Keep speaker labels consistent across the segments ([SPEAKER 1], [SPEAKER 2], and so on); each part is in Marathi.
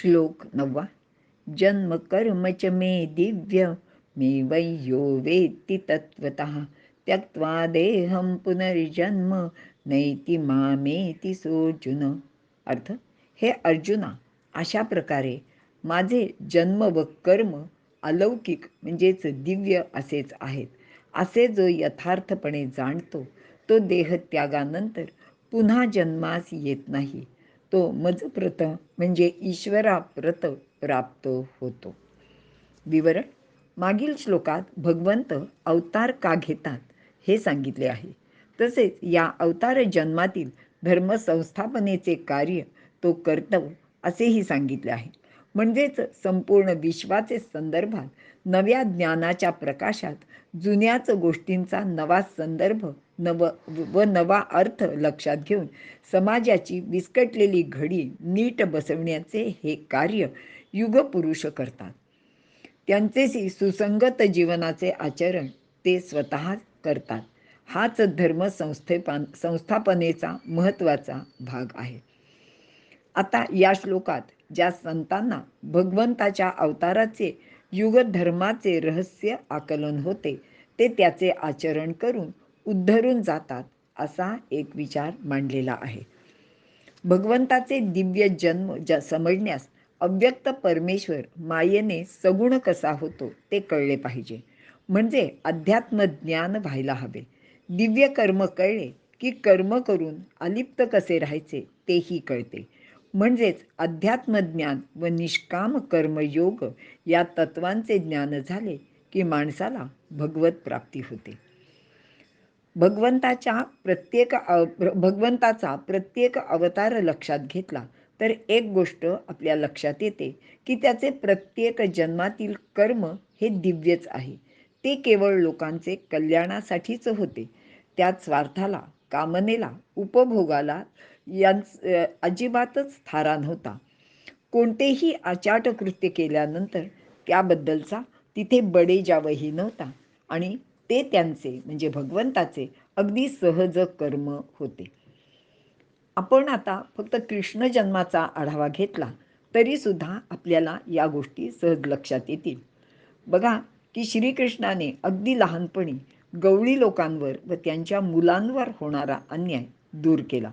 [SPEAKER 1] श्लोक नववा जन्म कर्म च मे दिव्य मे वैयो वेत्ति तत्त्वतः. त्यक्त्वा देहं पुनर्जन्म नैति मामेति सोर्जुन अर्थ हे अर्जुना अशा प्रकारे माझे जन्म व कर्म अलौकिक म्हणजेच दिव्य असेच आहेत. असे जो यथार्थपणे जाणतो तो देहत्यागानंतर पुन्हा जन्मास येत नाही. तो मजप्रत म्हणजे ईश्वराप्रत प्राप्त होतो. विवरण मागील श्लोकात भगवंत अवतार का घेतात हे सांगितले आहे. तसेच या अवतार जन्मातील धर्मसंस्थापनेचे कार्य तो कर्तव्य असेही सांगितले आहे. म्हणजेच संपूर्ण विश्वाचे संदर्भात नव्या ज्ञानाच्या प्रकाशात जुन्याच गोष्टींचा नवा संदर्भ नव व नवा अर्थ लक्षात घेऊन समाजाची विस्कटलेली घडी नीट बसवण्याचे हे कार्य युगपुरुष करतात. त्यांचे सुसंगत जीवनाचे आचरण ते स्वतः करतात. हाच धर्म संस्थेपान संस्थापनेचा महत्त्वाचा भाग आहे. आता या श्लोकात ज्या संतांना भगवंताच्या अवताराचे युगधर्माचे रहस्य आकलन होते ते त्याचे आचरण करून उद्धरून जातात असा एक विचार मांडलेला आहे. भगवंताचे दिव्य जन्म ज समजण्यास अव्यक्त परमेश्वर मायेने सगुण कसा होतो ते कळले पाहिजे. म्हणजे अध्यात्म ज्ञान व्हायला हवे. दिव्य कर्म कळले की कर्म करून अलिप्त कसे राहायचे तेही कळते. म्हणजेच अध्यात्मज्ञान व निष्काम कर्मयोग या तत्वांचे ज्ञान झाले की माणसाला भगवत प्राप्ती होते. भगवंताच्या प्रत्येक भगवंताचा प्रत्येक अवतार लक्षात घेतला तर एक गोष्ट आपल्या लक्षात येते की त्याचे प्रत्येक जन्मातील कर्म हे दिव्यच आहे. ते केवळ लोकांचे कल्याणासाठीच होते. त्या स्वार्थाला कामनेला उपभोगाला यांच अजिबातच थारा नव्हता. कोणतेही आचाट कृत्य केल्यानंतर त्याबद्दलचा तिथे बडेजावही नव्हता आणि ते त्यांचे म्हणजे भगवंताचे अगदी सहज कर्म होते. आपण आता फक्त कृष्ण जन्माचा आढावा घेतला तरीसुद्धा आपल्याला या गोष्टी सहज लक्षात येतील. बघा की श्रीकृष्णाने अगदी लहानपणी गवळी लोकांवर व त्यांच्या मुलांवर होणारा अन्याय दूर केला.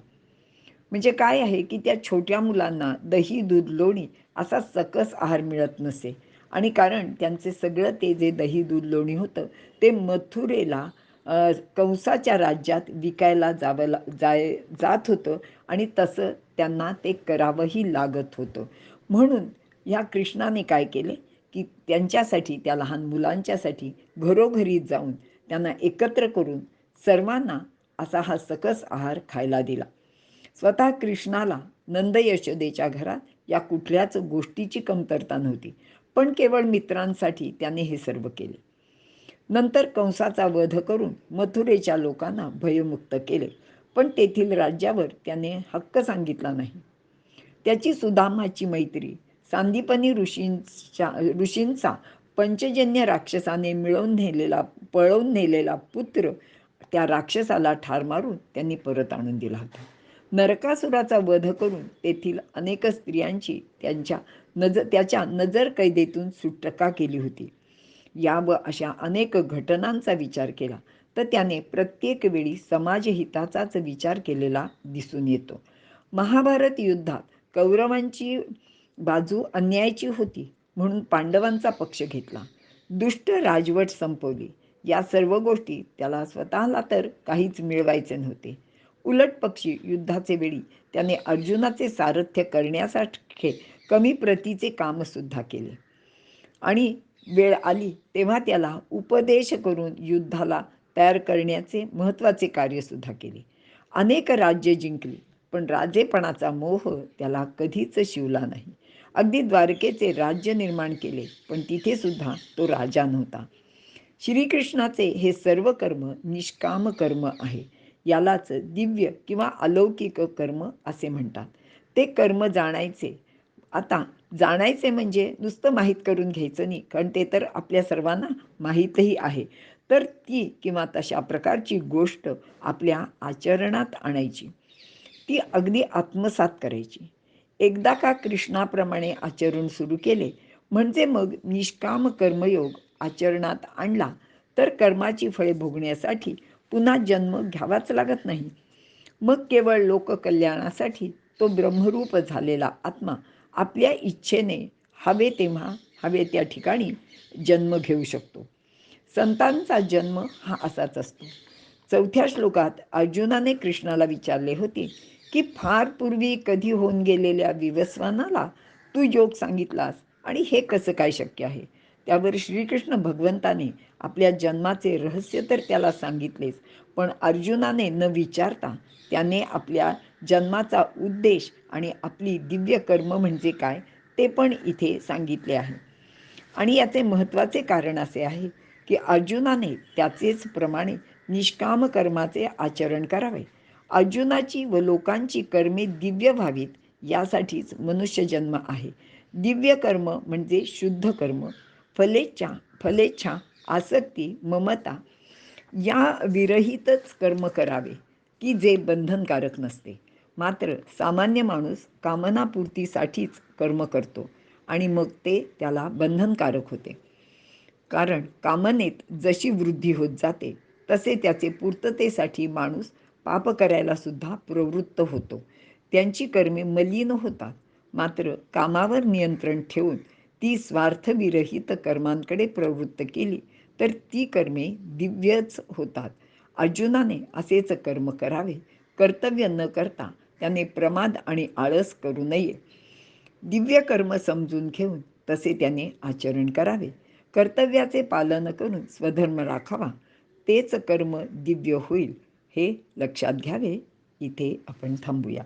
[SPEAKER 1] म्हणजे काय आहे की त्या छोट्या मुलांना दही दूध लोणी असा सकस आहार मिळत नसे. आणि कारण त्यांचे सगळं ते जे दही दूध लोणी होतं ते मथुरेला कंसाच्या राज्यात विकायला जावं जाय जात होतं आणि तसं त्यांना ते करावंही लागत होतं. म्हणून या कृष्णाने काय केले की त्यांच्यासाठी त्या लहान मुलांच्यासाठी घरोघरी जाऊन त्यांना एकत्र करून सर्वांना असा हा सकस आहार खायला दिला. स्वतः कृष्णाला नंद यशोदेच्या घरात या कुठल्याच गोष्टीची कमतरता नव्हती. पण केवळ मित्रांसाठी त्याने हे सर्व केले. नंतर कंसाचा वध करून मथुरेच्या लोकांना भयमुक्त केले पण तेथील राज्यावर त्याने हक्क सांगितला नाही. त्याची सुदामाची मैत्री सांदीपनी ऋषींच्या ऋषींचा पंचजन्य राक्षसाने मिळवून नेलेला पळवून नेलेला पुत्र त्या राक्षसाला ठार मारून त्यांनी परत आणून दिला होता. नरकासुराचा वध करून तेथील अनेक स्त्रियांची त्यांच्या नजर त्याच्या नजर कैदेतून सुटका केली होती. या व अशा अनेक घटनांचा विचार केला तर त्याने प्रत्येक वेळी समाजहिताचाच विचार केलेला दिसून येतो. महाभारत युद्धात कौरवांची बाजू अन्यायाची होती म्हणून पांडवांचा पक्ष घेतला. दुष्ट राजवट संपवली. या सर्व गोष्टी त्याला स्वतःला तर काहीच मिळवायचे नव्हते. उलट पक्षी युद्धाचे वेळी त्याने अर्जुनाचे सारथ्य करण्यासाठी कमी प्रतीचे कामसुद्धा केले. आणि वेळ आली तेव्हा त्याला उपदेश करून युद्धाला तयार करण्याचे महत्त्वाचे कार्यसुद्धा केले. अनेक राज्य जिंकली पण राजेपणाचा मोह त्याला कधीच शिवला नाही. अगदी द्वारकेचे राज्य निर्माण केले पण तिथे सुद्धा तो राजा नव्हता. श्रीकृष्णाचे हे सर्व कर्म निष्काम कर्म आहे. यालाच दिव्य किंवा अलौकिक कर्म असे म्हणतात. ते कर्म जाणायचे. आता जाणायचे म्हणजे नुसतं माहीत करून घ्यायचं नाही कारण ते तर आपल्या सर्वांना माहीतही आहे. तर ती किंवा तशा प्रकारची गोष्ट आपल्या आचरणात आणायची. ती अगदी आत्मसात करायची. एकदा का कृष्णाप्रमाणे आचरण सुरू केले म्हणजे मग निष्काम कर्मयोग आचरणात आणला तर कर्माची फळे भोगण्यासाठी पुन्हा जन्म घ्यावाच लागत नाही. मग केवळ लोककल्याणासाठी तो ब्रह्मरूप झालेला आत्मा आपल्या इच्छेने हवे तेव्हा हवे त्या ठिकाणी जन्म घेऊ शकतो. संतांचा जन्म हा असाच असतो. चौथ्या श्लोकात अर्जुनाने कृष्णाला विचारले होते की फार पूर्वी कधी होऊन गेलेल्या विवस्वानाला तू योग सांगितलास आणि हे कसं काय शक्य आहे? त्यावर श्रीकृष्ण भगवंताने आपल्या जन्माचे रहस्य तर त्याला सांगितलेच पण अर्जुनाने न विचारता त्याने आपल्या जन्माचा उद्देश आणि आपली दिव्य कर्म म्हणजे काय ते पण इथे सांगितले आहे. आणि याचे महत्त्वाचे कारण असे आहे की अर्जुनाने त्याचेच प्रमाणे निष्काम कर्माचे आचरण करावे. अर्जुनाची व लोकांची कर्मे दिव्य व्हावीत यासाठीच मनुष्य जन्म आहे. दिव्य कर्म म्हणजे शुद्ध कर्म. फलेच्छा फलेच्छा आसक्ती ममता या विरहितच कर्म करावे की जे बंधनकारक नसते. मात्र सामान्य माणूस कामनापूर्तीसाठीच कर्म करतो आणि मग ते त्याला बंधनकारक होते. कारण कामनेत जशी वृद्धी होत जाते तसे त्याचे पूर्ततेसाठी माणूस पाप करायला सुद्धा प्रवृत्त होतो. त्यांची कर्मे मलिन होतात. मात्र कामावर नियंत्रण ठेवून ती स्वार्थविरहित कर्मांकडे प्रवृत्त केली तर ती कर्मे दिव्यच होतात. अर्जुनाने असेच कर्म करावे कर्तव्य न करता त्याने प्रमाद आणि आळस करू नये. दिव्य कर्म समजून घेऊन तसे त्याने आचरण करावे. कर्तव्याचे पालन करून स्वधर्म राखावा तेच कर्म दिव्य होईल हे लक्षात घ्यावे. इथे आपण थांबूया.